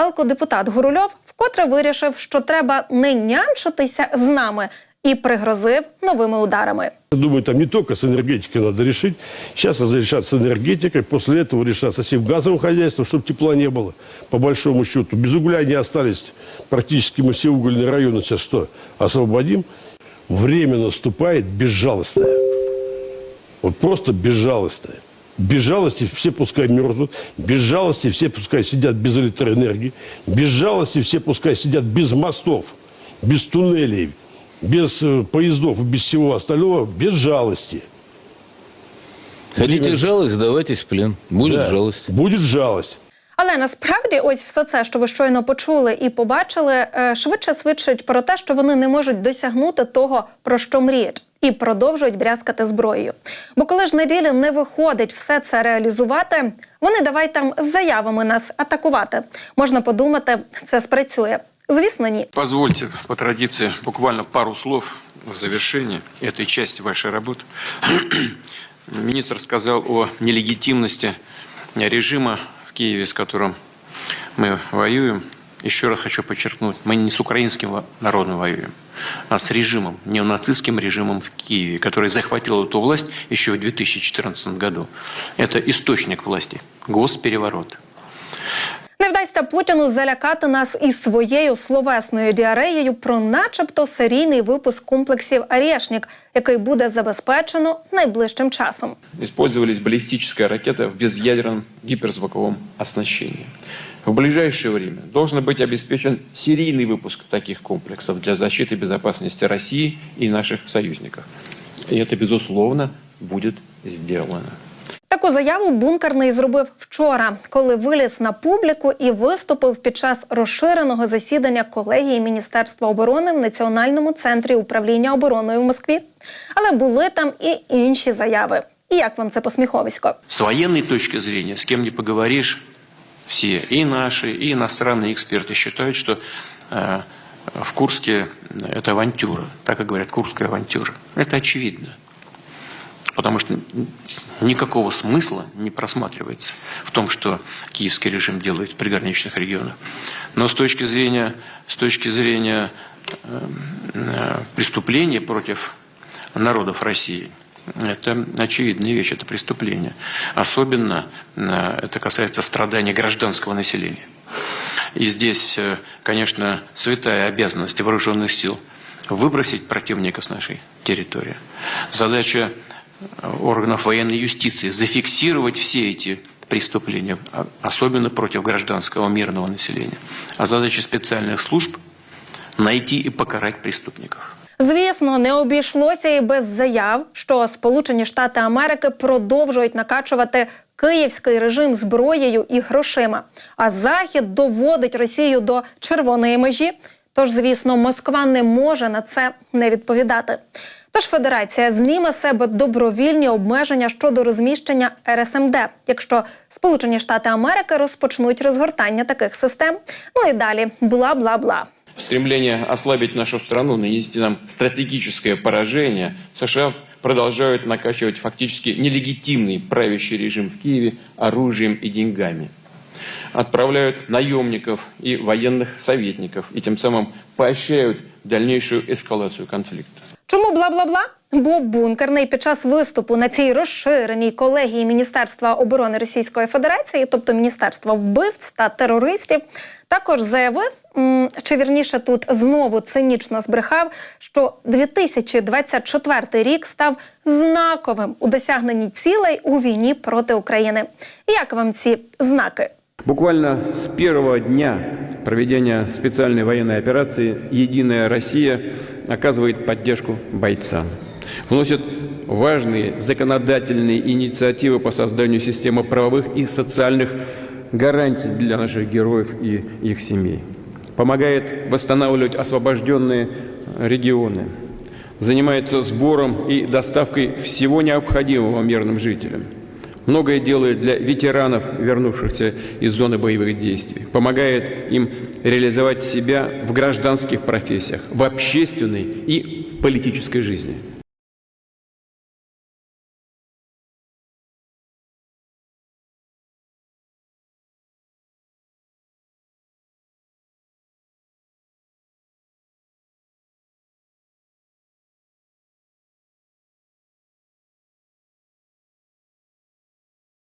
алкодепутат Гурульов вкотре вирішив, що треба не нянчитися з нами, і пригрозив новими ударами. Я думаю, там не только с энергетикой надо решить. Сейчас надо решать с энергетикой, после этого решаться всем газовым хозяйством, чтобы тепла не было, по большому счету. Без угля не остались. Практически мы все угольные районы сейчас что, освободим? Время наступает безжалостное. Вот просто безжалостное. Без жалости все пускай мерзнут, без жалости все пускай сидят без электроэнергии, без жалости все пускай сидят без мостов, без туннелей, без э, поездов без всего остального, без жалости. Хотите Время- жалость, давайтесь в плен. Будет Да, жалость. Будет жалость. Але насправді, ось все це, що ви щойно почули і побачили, е, швидше свідчить про те, що вони не можуть досягнути того, про що мріють, і продовжують брязкати зброєю. Бо коли ж неділі не виходить все це реалізувати, вони давай там з заявами нас атакувати. Можна подумати, це спрацює. Звісно, ні. Позвольте по традиции буквально пару слов в завершении этой части вашей работы. Министр сказал о нелегитимности режима в Киеве, с которым мы воюем. Еще раз хочу подчеркнуть, мы не с украинским народом воюем, а с режимом, неонацистским режимом в Киеве, который захватил эту власть еще в 2014 году. Это источник власти, госпереворот. Не вдасться Путіну залякати нас із своєю словесною діареєю про, начебто, серійний випуск комплексів Арєшнік, який буде забезпечено найближчим часом. использовались баллистическая ракета в безъядерном гиперзвуковом оснащении. В ближайшее время должен быть обеспечен серийный выпуск таких комплексов для защиты безопасности России и наших союзников. И это, безусловно, будет сделано. Таку заяву бункерний зробив вчора, коли виліз на публіку і виступив під час розширеного засідання колегії Міністерства оборони в Національному центрі управління обороною в Москві. Але були там і інші заяви. І як вам це посміховисько? С военной точки зрения, с кем не поговоришь, все, и наши, и иностранные эксперты считают, что э, в Курске это авантюра, так и говорят, Курская авантюра. Это очевидно. Потому что никакого смысла не просматривается в том, что киевский режим делает в приграничных регионах. Но с точки зрения, с точки зрения э, э, преступления против народов России, это очевидная вещь, это преступление. Особенно э, это касается страданий гражданского населения. И здесь, э, конечно, святая обязанность вооруженных сил выбросить противника с нашей территории. Задача органов военной юстиции зафиксировать все эти преступления, особенно против гражданского мирного населения. А задача специальных служб – найти и покарать преступников. Звісно, не обійшлося і без заяв, що Сполучені Штати Америки продовжують накачувати київський режим зброєю і грошима. А Захід доводить Росію до червоної межі. Тож, звісно, Москва не може на це не відповідати. Тож Федерація зніме з себе добровільні обмеження щодо розміщення РСМД, якщо Сполучені Штати Америки розпочнуть розгортання таких систем. Ну і далі бла бла бла. стремление ослабить нашу страну, нанести нам стратегическое поражение, США продолжают накачивать фактически нелегитимный правящий режим в Киеве оружием и деньгами. Отправляют наемников и военных советников и тем самым поощряют дальнейшую эскалацию конфликта. Чому бла бла бла? Бо бункерний під час виступу на цій розширеній колегії Міністерства оборони Російської Федерації, тобто Міністерства вбивць та терористів, також заявив, чи вірніше тут знову цинічно збрехав, що 2024 рік став знаковим у досягненні цілей у війні проти України. Як вам ці знаки? Буквально с первого дня проведения специальной военной операции «Единая Россия» оказывает поддержку бойцам. Вносит важные законодательные инициативы по созданию системы правовых и социальных гарантий для наших героев и их семей. Помогает восстанавливать освобожденные регионы. Занимается сбором и доставкой всего необходимого мирным жителям – Многое делает для ветеранов, вернувшихся из зоны боевых действий. Помогает им реализовать себя в гражданских профессиях, в общественной и в политической жизни.